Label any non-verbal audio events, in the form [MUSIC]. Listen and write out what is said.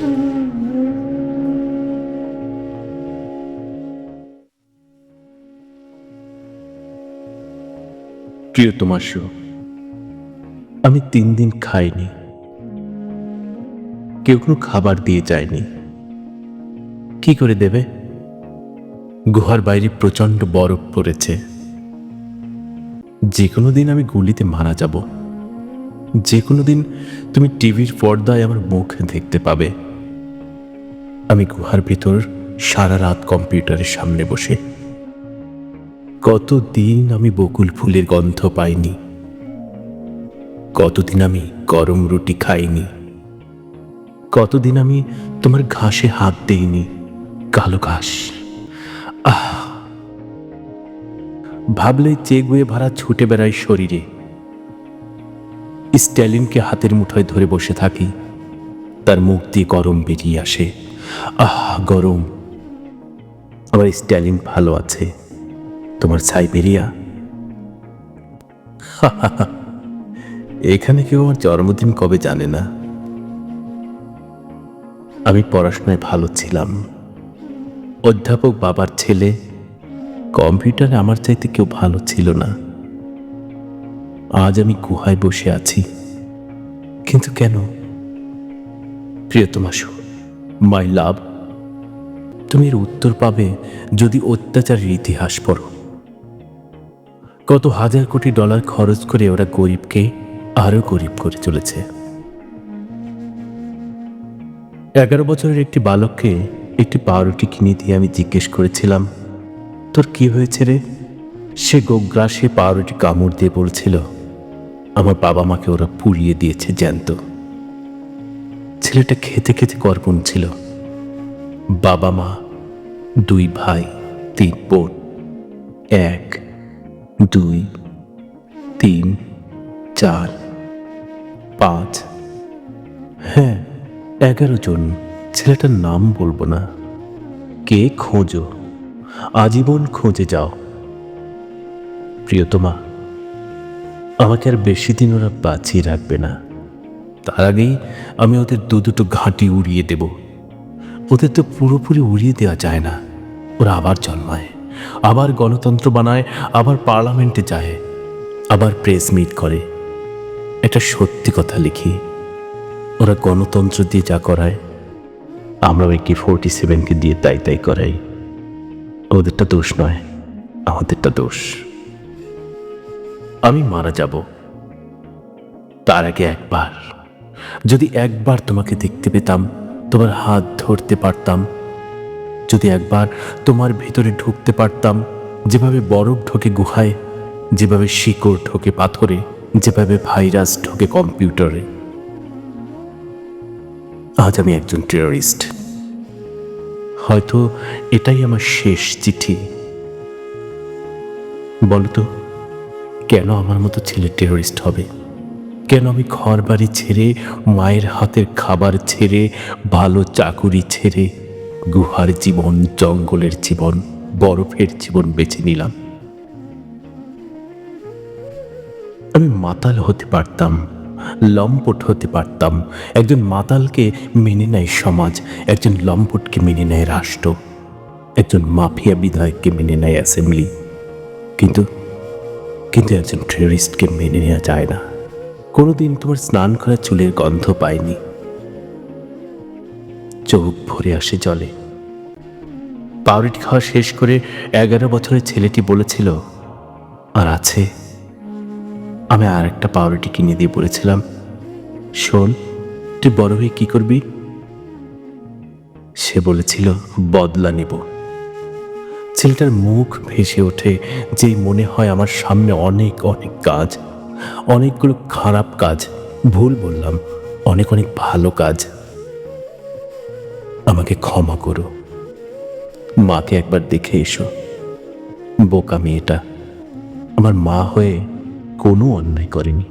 প্রিয় তোমার শো? আমি তিন দিন খাইনি। কেউ কোনো খাবার দিয়ে যায়নি। কি করে দেবে? গুহার বাইরে প্রচণ্ড বরফ পড়েছে। যে কোনো দিন আমি গুলিতে মারা যাব। যে কোনো দিন তুমি টিভির পর্দায় আমার মুখ দেখতে পাবে। আমি গুহার ভিতর সারা রাত কম্পিউটারের সামনে বসে। কতদিন আমি বকুল ফুলের গন্ধ পাইনি। কতদিন আমি গরম রুটি খাইনি। কতদিন আমি তোমার ঘাসে হাত দেইনি। কালো ঘাস। আহ! ভাবলে চেগুয়ে ভরা ছুটে বেড়াই শরীরে। স্ট্যালিনকে হাতের মুঠোয় ধরে বসে থাকি। তার মুখ দিয়ে গরম বেরিয়ে আসে। আহ, গরম। আমার স্ট্যালিন ভালো আছে। তোমার সাইবেরিয়া? [LAUGHS] এখানে কেউ আমার জন্মদিন কবে জানে না? আমি পড়াশোনায় ভালো ছিলাম। অধ্যাপক বাবার ছেলে, কম্পিউটারে আমার চাইতে কেউ ভালো ছিল না। আজ আমি গুহায় বসে আছি। কিন্তু কেন? প্রিয়তমা শো মাই লাভ, তুমি এর উত্তর পাবে যদি অত্যাচারের ইতিহাস পড়ো। কত হাজার কোটি ডলার খরচ করে ওরা গরিবকে আরও গরিব করে চলেছে। এগারো বছরের একটি বালককে একটি পাউরুটি কিনে দিয়ে আমি জিজ্ঞেস করেছিলাম, তোর কি হয়েছে রে? সে গোগ্রাসে পাউরুটি কামড় দিয়ে বলছিল, আমার বাবা মাকে ওরা পুড়িয়ে দিয়েছে, জ্যান্ত। ছেলেটা খেতে খেতে কর্পণ ছিল। বাবা মা, দুই ভাই, তিন বোন, এক, দুই, তিন, চার, পাঁচ হ্যাঁ এগারো জন। ছেলেটার নাম বলব না। কে খোঁজো? আজীবন খোঁজে যাও। প্রিয়তমা, আমাকে আর বেশি দিন ওরা বাঁচিয়ে রাখবে না। তার আগেই আমি ওদের দু দুটো ঘাঁটি উড়িয়ে দেব। ওদের তো পুরোপুরি উড়িয়ে দেওয়া যায় না। ওরা আবার জন্মায়, আবার গণতন্ত্র বানায়, আবার পার্লামেন্টে যায়, আবার প্রেস মিট করে। একটা সত্যি কথা লিখি, ওরা গণতন্ত্র দিয়ে যা করায় আমরা ওই কি ফোরটি সেভেনকে দিয়ে তাই তাই করাই। ওদেরটা দোষ নয়, আমাদেরটা দোষ। আমি মারা যাব, তার আগে একবার। যদি একবার তোমাকে দেখতে পেতাম, তোমার হাত ধরতে পারতাম। যদি একবার তোমার ভিতরে ঢুকতে পারতাম, যেভাবে বরফ ঢোকে গুহায়, যেভাবে শিকড় ঢোকে পাথরে, যেভাবে ভাইরাস ঢোকে কম্পিউটারে। আজ আমি একজন টেররিস্ট হয়তো এটাই আমার শেষ চিঠি। বলতো কেন আমার মতো ছেলে টেররিস্ট হবে? কেন আমি ঘর বাড়ি ছেড়ে, মায়ের হাতের খাবার ছেড়ে, ভালো চাকুরি ছেড়ে, গুহার জীবন, জঙ্গলের জীবন, বরফের জীবন বেছে নিলাম? আমি মাতাল হতে পারতাম, লম্পট হতে পারতাম। একজন মাতালকে মেনে নেয় সমাজ, একজন লম্পটকে মেনে নেয় রাষ্ট্র, একজন মাফিয়া বিধায়ককে মেনে নেয় অ্যাসেম্বলি। কিন্তু কিন্তু একজন টেরিস্টকে মেনে নেওয়া যায় না। কোনোদিন তোমার স্নান করা চুলের গন্ধ পাইনি। চোখ ভরে আসে জলে। পাউরুটি খাওয়া শেষ করে এগারো বছরের ছেলেটি বলেছিল, আর আছে। আমি আর একটা পাউরুটি কিনে দিয়ে বলেছিলাম, শোন, তুই বড় হয়ে কি করবি? সে বলেছিল, বদলা নেব। ছেলেটার মুখ ভেসে ওঠে, যেই মনে হয় আমার সামনে অনেক অনেক কাজ। অনেকগুলো খারাপ কাজ, ভুল বললাম, অনেক অনেক ভালো কাজ। আমাকে ক্ষমা করো। মাকে একবার দেখে এসো। বোকা মেয়েটা। আমার মা হয়ে কোনো অন্যায় করেনি।